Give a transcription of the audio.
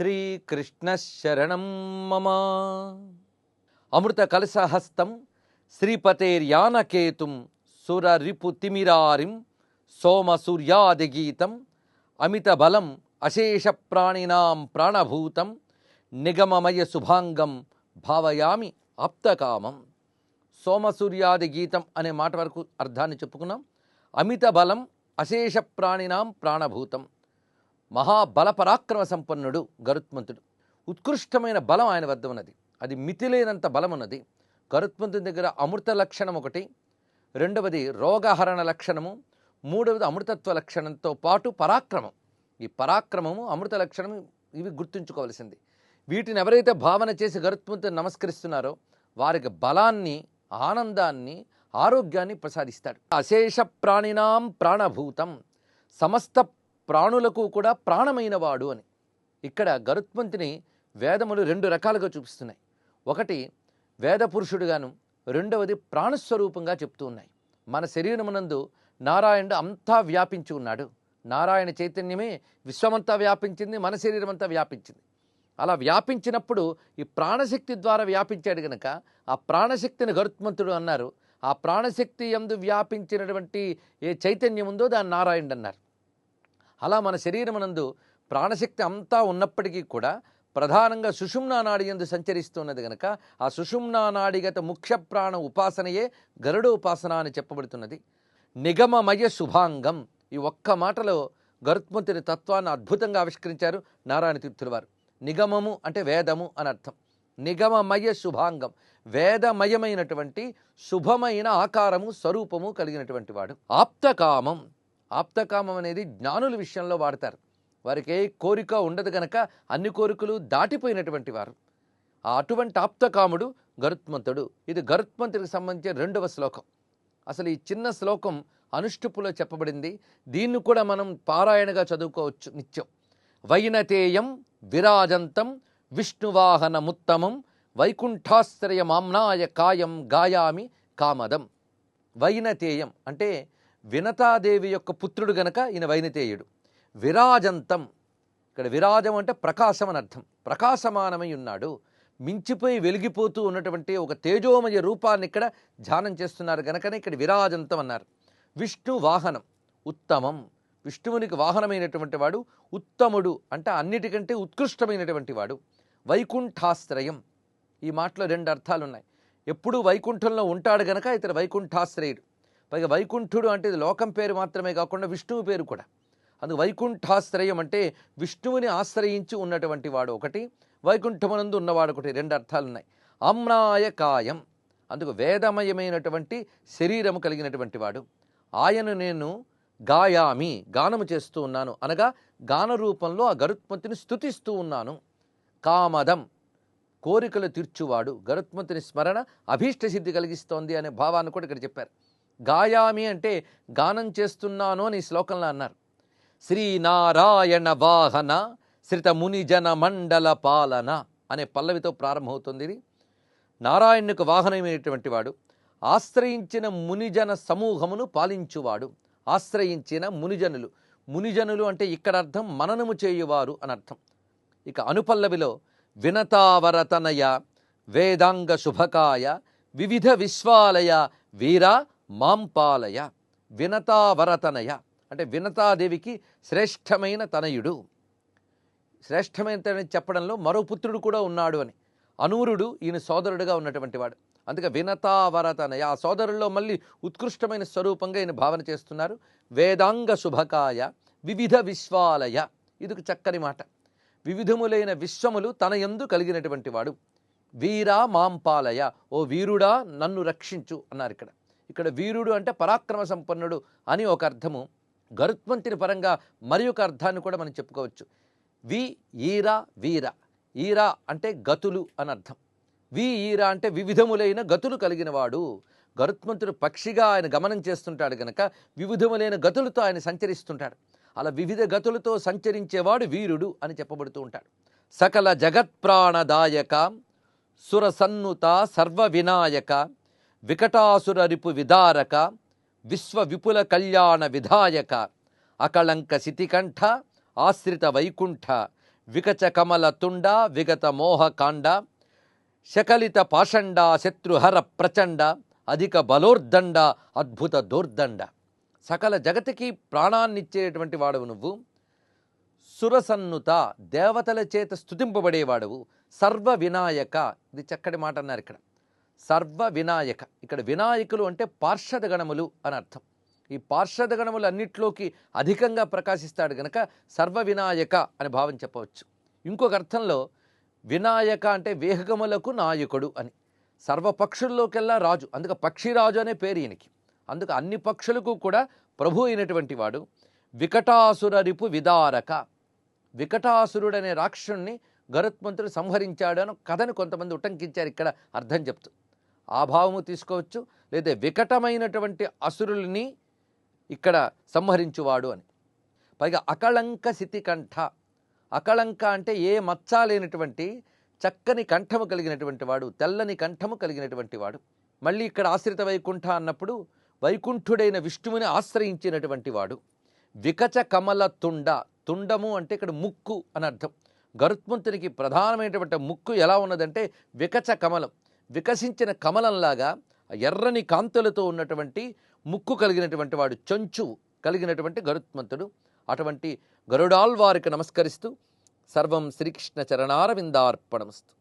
శ్రీకృష్ణ శరణం మమ. అమృత కలశహస్తం శ్రీపతేర్యానకేతుం సురరిపుతిమిరారిం సోమసూర్యాదిగీతం అమితబలం అశేషప్రాణినాం ప్రాణభూతం నిగమమయ శుభాంగం భావయామి ఆప్తకామం. సోమసూర్యాది గీతం అనే మాట వరకు అర్థాన్ని చెప్పుకున్నాం. అమిత బలం అశేష ప్రాణినాం ప్రాణభూతం. మహాబల పరాక్రమ సంపన్నుడు గరుత్మంతుడు. ఉత్కృష్టమైన బలం ఆయన వద్ద ఉన్నది. అది మితిలేనంత బలం ఉన్నది గరుత్మంతుని దగ్గర అమృత లక్షణం ఒకటి రెండవది రోగహరణ లక్షణము. మూడవది అమృతత్వ లక్షణంతో పాటు పరాక్రమం. ఈ పరాక్రమము అమృత లక్షణం ఇవి గుర్తుంచుకోవలసింది. వీటిని ఎవరైతే భావన చేసి గరుత్మంతుని నమస్కరిస్తున్నారో వారికి బలాన్ని ఆనందాన్ని ఆరోగ్యాన్ని ప్రసాదిస్తాడు. అశేష ప్రాణినాం ప్రాణభూతం. సమస్త ప్రాణులకు కూడా ప్రాణమైన వాడు అని. ఇక్కడ గరుత్మంతుని వేదములు రెండు రకాలుగా చూపిస్తున్నాయి. ఒకటి వేద పురుషుడుగాను రెండవది ప్రాణస్వరూపంగా చెప్తూ ఉన్నాయి. మన శరీరమునందు నారాయణుడు అంతా వ్యాపించి ఉన్నాడు. నారాయణ చైతన్యమే విశ్వమంతా వ్యాపించింది మన శరీరం అంతా వ్యాపించింది. అలా వ్యాపించినప్పుడు ఈ ప్రాణశక్తి ద్వారా వ్యాపించాడు గనక ఆ ప్రాణశక్తిని గరుత్మంతుడు అన్నారు. ఆ ప్రాణశక్తి ఎందు వ్యాపించినటువంటి ఏ చైతన్యం ఉందో దాన్ని నారాయణుడు అన్నారు. అలా మన శరీరమునందు ప్రాణశక్తి అంతా ఉన్నప్పటికీ కూడా ప్రధానంగా సుషుమ్నా నాడి ఎందు సంచరిస్తున్నది గనక ఆ సుషుమ్నా నాడిగత ముఖ్య ప్రాణ ఉపాసనయే గరుడ ఉపాసన అని చెప్పబడుతున్నది. నిగమమయ శుభాంగం. ఈ ఒక్క మాటలో గరుత్మంతుని తత్వాన్ని అద్భుతంగా ఆవిష్కరించారు నారాయణ తీర్థుల వారు. నిగమము అంటే వేదము అని అర్థం. నిగమమయ శుభాంగం. వేదమయమైనటువంటి శుభమైన ఆకారము స్వరూపము కలిగినటువంటి వాడు. ఆప్తకామం. ఆప్తకామం అనేది జ్ఞానుల విషయంలో వాడతారు. వారికి ఏ కోరిక ఉండదు గనక అన్ని కోరికలు దాటిపోయినటువంటి వారు. అటువంటి ఆప్తకాముడు గరుత్మంతుడు. ఇది గరుత్మంతుడికి సంబంధించిన రెండవ శ్లోకం. అసలు ఈ చిన్న శ్లోకం అనుష్టుపులో చెప్పబడింది. దీన్ని కూడా మనం పారాయణగా చదువుకోవచ్చు నిత్యం. వైనతేయం విరాజంతం విష్ణువాహనముత్తమం వైకుంఠాశ్రయ మామ్నాయ కాయం గాయామి కామదం. వైనతేయం అంటే వినతాదేవి యొక్క పుత్రుడు గనక ఈయన వైనతేయుడు. విరాజంతం. ఇక్కడ విరాజం అంటే ప్రకాశం అని అర్థం. ప్రకాశమానమై ఉన్నాడు. మించిపోయి వెలిగిపోతూ ఉన్నటువంటి ఒక తేజోమయ రూపాన్ని ఇక్కడ ధ్యానం చేస్తున్నారు గనకనే ఇక్కడ విరాజంతం అన్నారు. విష్ణు వాహనం. ఉత్తమం. విష్ణువునికి వాహనమైనటువంటి వాడు ఉత్తముడు అంటే అన్నిటికంటే ఉత్కృష్టమైనటువంటి వాడు. వైకుంఠాశ్రయం. ఈ మాటలో రెండు అర్థాలు ఉన్నాయి ఎప్పుడూ వైకుంఠంలో ఉంటాడు గనక ఇతడు వైకుంఠాశ్రయుడు. పైగా వైకుంఠుడు అంటే ఇది లోకం పేరు మాత్రమే కాకుండా విష్ణువు పేరు కూడా. అందుకు వైకుంఠాశ్రయం అంటే విష్ణువుని ఆశ్రయించి ఉన్నటువంటి వాడు ఒకటి వైకుంఠమునందు ఉన్నవాడు ఒకటి రెండు అర్థాలు ఉన్నాయి అమ్నాయ కాయం అందుకు వేదమయమైనటువంటి శరీరము కలిగినటువంటి వాడు. ఆయను నేను గాయామి గానము చేస్తూ ఉన్నాను. అనగా గాన రూపంలో ఆ గరుత్మంతుని స్తుతిస్తూ ఉన్నాను. కామదం కోరికలు తీర్చువాడు. గరుత్మంతుని స్మరణ అభీష్ట సిద్ధి కలిగిస్తోంది అనే భావాన్ని కూడా ఇక్కడ చెప్పారు. గాయామి అంటే గానం చేస్తున్నాను అని శ్లోకంలో అన్నారు. శ్రీనారాయణ వాహన శ్రిత మునిజన మండల పాలన అనే పల్లవితో ప్రారంభమవుతుంది ఇది. నారాయణుకు వాహనమైనటువంటి వాడు ఆశ్రయించిన మునిజన సమూహమును పాలించువాడు ఆశ్రయించిన మునిజనులు. మునిజనులు అంటే ఇక్కడ అర్థం మననము చేయువారు అని అర్థం. ఇక అనుపల్లవిలో వినతావరతనయ వేదాంగ శుభకాయ వివిధ విశ్వాలయ వీర మాంపాలయ వినతావరతనయ అంటే వినతాదేవికి శ్రేష్టమైన తనయుడు. శ్రేష్టమైన తనని చెప్పడంలో మరో పుత్రుడు కూడా ఉన్నాడు అని. అనూరుడు ఈయన సోదరుడుగా ఉన్నటువంటి వాడు. అందుకే వినతావరతనయ ఆ సోదరుల్లో మళ్ళీ ఉత్కృష్టమైన స్వరూపంగా ఈయన భావన చేస్తున్నారు. వేదాంగ శుభకాయ వివిధ విశ్వాలయ. ఇది చక్కని మాట. వివిధములైన విశ్వములు తన యందు కలిగినటువంటి వాడు. వీరా మాంపాలయ ఓ వీరుడా నన్ను రక్షించు అన్నారు ఇక్కడ. ఇక్కడ వీరుడు అంటే పరాక్రమ సంపన్నుడు అని ఒక అర్థము. గరుత్మంతుని పరంగా మరి ఒక అర్థాన్ని కూడా మనం చెప్పుకోవచ్చు. వి ఈరా వీర. ఈరా అంటే గతులు అని అర్థం. వి ఈరా అంటే వివిధములైన గతులు కలిగిన వాడు గరుత్మంతుడు పక్షిగా ఆయన గమనం చేస్తుంటాడు గనక వివిధములైన గతులతో ఆయన సంచరిస్తుంటాడు. అలా వివిధ గతులతో సంచరించేవాడు వీరుడు అని చెప్పబడుతూ ఉంటాడు. సకల జగత్ప్రాణదాయక సురసన్నుత సర్వ వినాయక వికటాసురరిపు విదారక విశ్వ విపుల కళ్యాణ విధాయక అకళంక శితికంఠ ఆశ్రిత వైకుంఠ వికచ కమల తుండ విగత మోహకాండ శకలిత పాషండ శత్రుహర ప్రచండ అధిక బలోర్దండ అద్భుత దోర్దండ. సకల జగతికి ప్రాణాన్నిచ్చేటువంటి వాడవు నువ్వు. సురసన్నుత దేవతల చేత స్థుతింపబడేవాడవు సర్వ వినాయక ఇది చక్కటి మాట అన్నారు ఇక్కడ. సర్వ వినాయక ఇక్కడ వినాయకులు అంటే పార్షద గణములు అని అర్థం. ఈ పార్షద గణములు అన్నిట్లోకి అధికంగా ప్రకాశిస్తాడు గనక సర్వ వినాయక అని భావం చెప్పవచ్చు. ఇంకొక అర్థంలో వినాయక అంటే వేహగములకు నాయకుడు అని. సర్వపక్షుల్లోకెల్లా రాజు. అందుకు పక్షిరాజు అనే పేరు ఈయనకి. అందుకు అన్ని పక్షులకు కూడా ప్రభు అయినటువంటి వాడు. వికటాసుర రిపు విదారక. వికటాసురుడనే రాక్షుణ్ణి గరుత్మంతుడు సంహరించాడు అని కథను కొంతమంది ఉటంకించారు ఇక్కడ అర్థం చెప్తూ. ఆ భావము తీసుకోవచ్చు లేదా వికటమైనటువంటి అసురుల్ని ఇక్కడ సంహరించువాడు అని. పైగా అకళంక శితికంఠ అకళంక అంటే ఏ మచ్చ లేనటువంటి చక్కని కంఠము కలిగినటువంటి వాడు తెల్లని కంఠము కలిగినటువంటి వాడు. మళ్ళీ ఇక్కడ ఆశ్రిత వైకుంఠ అన్నప్పుడు వైకుంఠుడైన విష్ణువుని ఆశ్రయించినటువంటి వాడు. వికచ కమల తుండ. తుండము అంటే ఇక్కడ ముక్కు అని అర్థం. గరుత్మంతునికి ప్రధానమైనటువంటి ముక్కు ఎలా ఉన్నదంటే వికచ కమలం. వికసించిన కమలంలాగా ఎర్రని కాంతులతో ఉన్నటువంటి ముక్కు కలిగినటువంటి వాడు చంచు కలిగినటువంటి గరుత్మంతుడు. అటువంటి గరుడాల్వారికి నమస్కరిస్తూ సర్వం శ్రీకృష్ణ చరణారవిందార్పణమస్తు.